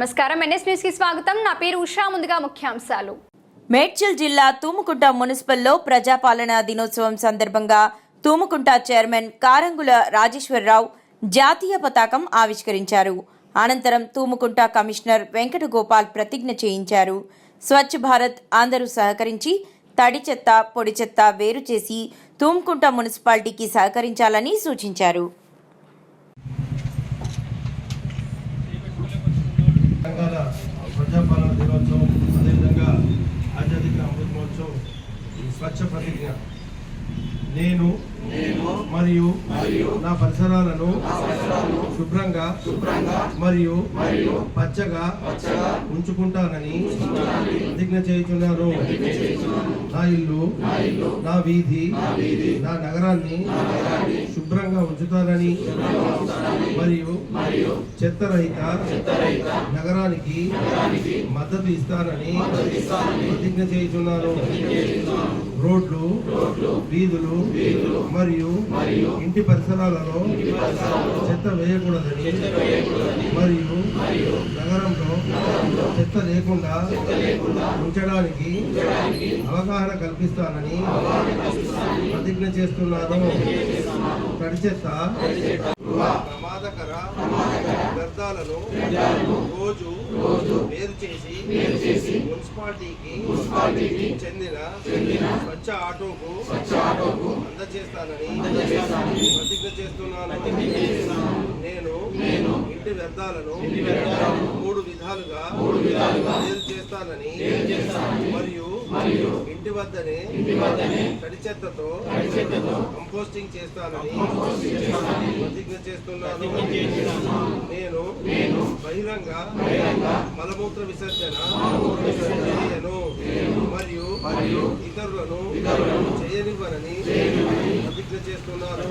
నమస్కారం. ఎన్ఎస్ న్యూస్కి స్వాగతం. నా పేరు ఉషా. ముందుగా ముఖ్యాంశాలు. మేడ్చల్ జిల్లా తూముకుంట మున్సిపల్లో ప్రజాపాలన దినోత్సవం సందర్భంగా తూముకుంట చైర్మన్ కారంగుల రాజేశ్వరరావు జాతీయ పతాకం ఆవిష్కరించారు. అనంతరం తూముకుంట కమిషనర్ వెంకటగోపాల్ ప్రతిజ్ఞ చేయించారు. స్వచ్ఛ భారత్ అందరూ సహకరించి తడి చెత్త పొడి చెత్త వేరు చేసి తూముకుంట మున్సిపాలిటీకి సహకరించాలని సూచించారు. స్వచ్ఛ ప్రతిజ్ఞ. నేను మరియు నా పరిసరాలను శుభ్రంగా మరియు పచ్చగా ఉంచుకుంటానని ప్రతిజ్ఞ చేయుచున్నాను. నా ఇల్లు నా వీధి నా నగరాన్ని శుభ్రంగా ఉంచుతానని మరియు చెత్త రహిత నగరానికి మద్దతు ఇస్తానని ప్రతిజ్ఞ చేయుచున్నాను. రోడ్లు వీధులు మరియు ఇంటి పరిసరాలలో చెత్త వేయకూడదని మరియు నగరంలో చెత్త లేకుండా ఉంచడానికి అవగాహన కల్పిస్తానని ప్రతిజ్ఞ చేస్తున్నాను. తడి చెత్త ప్రమాదకర వ్యర్థాలను రోజు వేరు చేసి మున్సిపాలిటీకి చెందిన స్వచ్ఛ ఆటోకు అందజేస్తానని ప్రతిజ్ఞ చేస్తున్నాను. నేను ఇంటి వ్యర్థాలను మూడు విధాలుగా వేరు చేస్తానని వద్దనే తడి చెత్తతో కంపోస్టింగ్ చేస్తానని ప్రతిజ్ఞ చేస్తున్నాను. నేను బహిరంగ మలమూత్ర విసర్జన చేయను. మరియు ఇతరులను చేయనివ్వనని ప్రతిజ్ఞ చేస్తున్నాను.